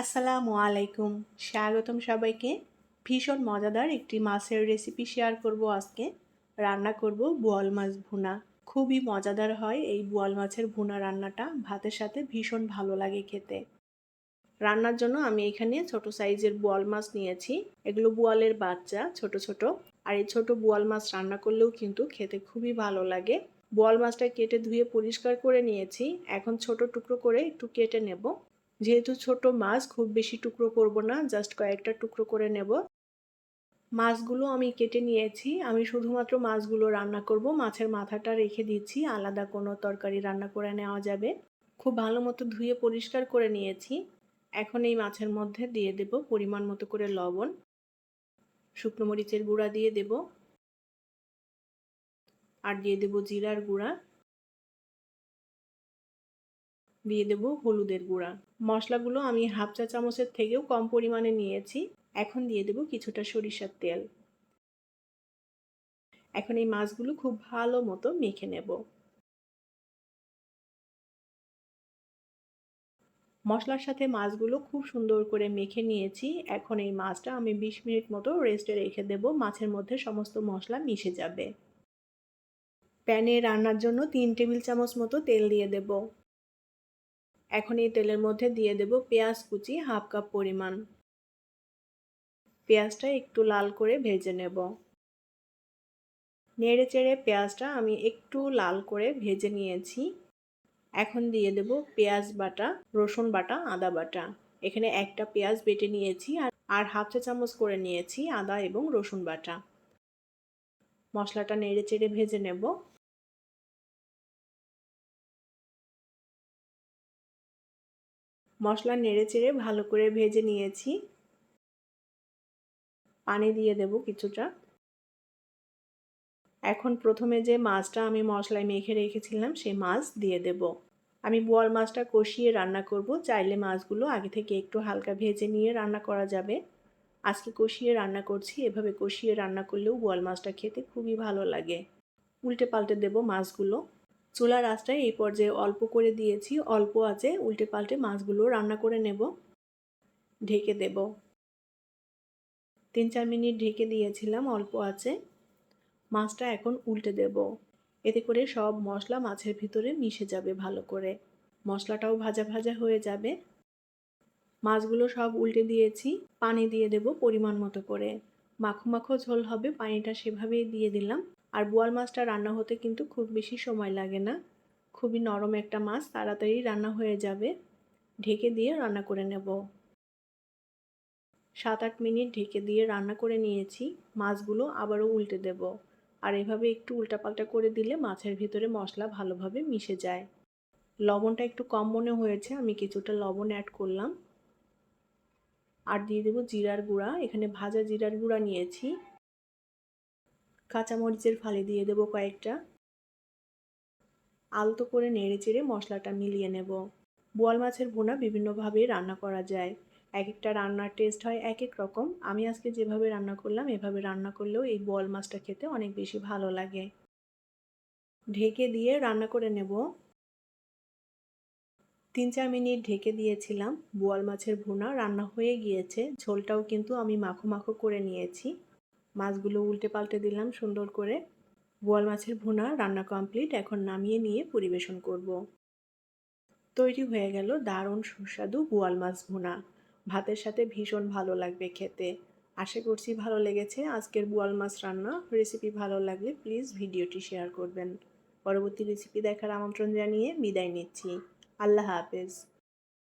আসসালামু আলাইকুম। স্বাগতম সবাইকে। ভীষণ মজাদার একটি মাছের রেসিপি শেয়ার করব আজকে। রান্না করব বোয়াল মাছ ভুনা। খুবই মজাদার হয় এই বোয়াল মাছের ভুনা রান্নাটা। ভাতের সাথে ভীষণ ভালো লাগে খেতে। রান্নার জন্য আমি এখানে ছোট সাইজের বোয়াল মাছ নিয়েছি। এগুলো বোয়ালের বাচ্চা, ছোট ছোট। আর এই ছোট বোয়াল মাছ রান্না করলেও কিন্তু খেতে খুবই ভালো লাগে। বোয়াল মাছটা কেটে ধুয়ে পরিষ্কার করে নিয়েছি। এখন ছোট টুকরো করে একটু কেটে নেব। যেহেতু ছোট মাছ, খুব বেশি টুকরো করব না জাস্ট কয়েকটা টুকরো করে নেব। মাছগুলো আমি কেটে নিয়েছি। আমি শুধুমাত্র মাছগুলো রান্না করব। মাছের মাথাটা রেখে দিচ্ছি। আলাদা কোনো তরকারি রান্না করে নেওয়া যাবে। খুব ভালো মতো ধুয়ে পরিষ্কার করে নিয়েছি। এখন এই মাছের মধ্যে দিয়ে দেব পরিমাণ মতো করে লবণ। শুকনো মরিচের গুঁড়া দিয়ে দেব। আর দিয়ে দেব জিরার গুঁড়া। দিয়ে দেব হলুদের গুঁড়া। মশলাগুলো আমি হাফ চা চামচের থেকেও কম পরিমাণে নিয়েছি। এখন দিয়ে দেব কিছুটা সরিষার তেল। এখন এই মাছগুলো খুব ভালো মতো মেখে নেব। মশলার সাথে মাছগুলো খুব সুন্দর করে মেখে নিয়েছি। এখন এই মাছটা আমি বিশ মিনিট মতো রেস্টে রেখে দেব। মাছের মধ্যে সমস্ত মশলা মিশে যাবে। প্যানে রান্নার জন্য তিন টেবিল চামচ মতো তেল দিয়ে দেব। এখন এই তেলের মধ্যে দিয়ে দেব পেঁয়াজ কুচি হাফ কাপ পরিমাণ। পেঁয়াজটা একটু লাল করে ভেজে নেব। নেড়ে চেড়ে পেঁয়াজটা আমি একটু লাল করে ভেজে নিয়েছি। এখন দিয়ে দেব পেঁয়াজ বাটা, রসুন বাটা, আদা বাটা। এখানে একটা পেঁয়াজ বেটে নিয়েছি আর আর হাফ চা চামচ করে নিয়েছি আদা এবং রসুন বাটা। মশলাটা নেড়ে চেড়ে ভেজে নেব। মশলা নেড়ে চেড়ে ভালো করে ভেজে নিয়েছি। পানি দিয়ে দেব কিছুটা। এখন প্রথমে যে মাছটা আমি মশলায় মেখে রেখেছিলাম, সেই মাছ দিয়ে দেব। আমি বোয়াল মাছটা কষিয়ে রান্না করব। চাইলে মাছগুলো আগে থেকে একটু হালকা ভেজে নিয়ে রান্না করা যাবে। আজকে কষিয়ে রান্না করছি। এভাবে কষিয়ে রান্না করলেও বোয়াল মাছটা খেতে খুবই ভালো লাগে। উল্টে পাল্টে দেব মাছগুলো। চুলার আঁচটায় এই পর্যায়ে অল্প করে দিয়েছি, অল্প আছে উল্টে পাল্টে মাছগুলো রান্না করে নেব। ঢেকে দেব। তিন চার মিনিট ঢেকে দিয়েছিলাম, অল্প আছে। মাছটা এখন উল্টে দেব। এতে করে সব মশলা মাছের ভিতরে মিশে যাবে ভালো করে। মশলাটাও ভাজা ভাজা হয়ে যাবে। মাছগুলো সব উল্টে দিয়েছি, পানি দিয়ে দেব পরিমাণ মতো করে। মাখো মাখো ঝোল হবে, পানিটা সেভাবেই দিয়ে দিলাম। আর বোয়াল মাছটা রান্না হতে কিন্তু খুব বেশি সময় লাগে না। খুবই নরম একটা মাছ, তাড়াতাড়ি রান্না হয়ে যাবে। ঢেকে দিয়ে রান্না করে নেব। সাত আট মিনিট ঢেকে দিয়ে রান্না করে নিয়েছি। মাছগুলো আবারও উল্টে দেব। আর এভাবে একটু উল্টাপাল্টা করে দিলে মাছের ভিতরে মশলা ভালোভাবে মিশে যায়। লবণটা একটু কম মনে হয়েছে, আমি কিছুটা লবণ অ্যাড করলাম। আর দিয়ে দেবো জিরার গুঁড়া। এখানে ভাজা জিরার গুঁড়া নিয়েছি। কাঁচামরিচের ফালি দিয়ে দেবো কয়েকটা। আলতো করে নেড়ে চেড়ে মশলাটা মিলিয়ে নেব। বোয়াল মাছের ভুনা বিভিন্নভাবে রান্না করা যায়। এক একটা রান্নার টেস্ট হয় এক এক রকম। আমি আজকে যেভাবে রান্না করলাম, এভাবে রান্না করলেও এই বোয়াল মাছটা খেতে অনেক বেশি ভালো লাগে। ঢেকে দিয়ে রান্না করে নেব। তিন চার মিনিট ঢেকে দিয়েছিলাম। বোয়াল মাছের ভুনা রান্না হয়ে গিয়েছে। ঝোলটাও কিন্তু আমি মাখো মাখো করে নিয়েছি। মাছগুলো উল্টে পাল্টে দিলাম সুন্দর করে। বোয়াল মাছের ভুনা রান্না কমপ্লিট এখন নামিয়ে নিয়ে পরিবেশন করব। তৈরি হয়ে গেল দারুণ সুস্বাদু বোয়াল মাছ ভুনা। ভাতের সাথে ভীষণ ভালো লাগবে খেতে। আশা করছি ভালো লেগেছে আজকের বোয়াল মাছ রান্না। রেসিপি ভালো লাগলে প্লিজ ভিডিওটি শেয়ার করবেন। পরবর্তী রেসিপি দেখার আমন্ত্রণ জানিয়ে বিদায় নিচ্ছি। আল্লাহ হাফেজ।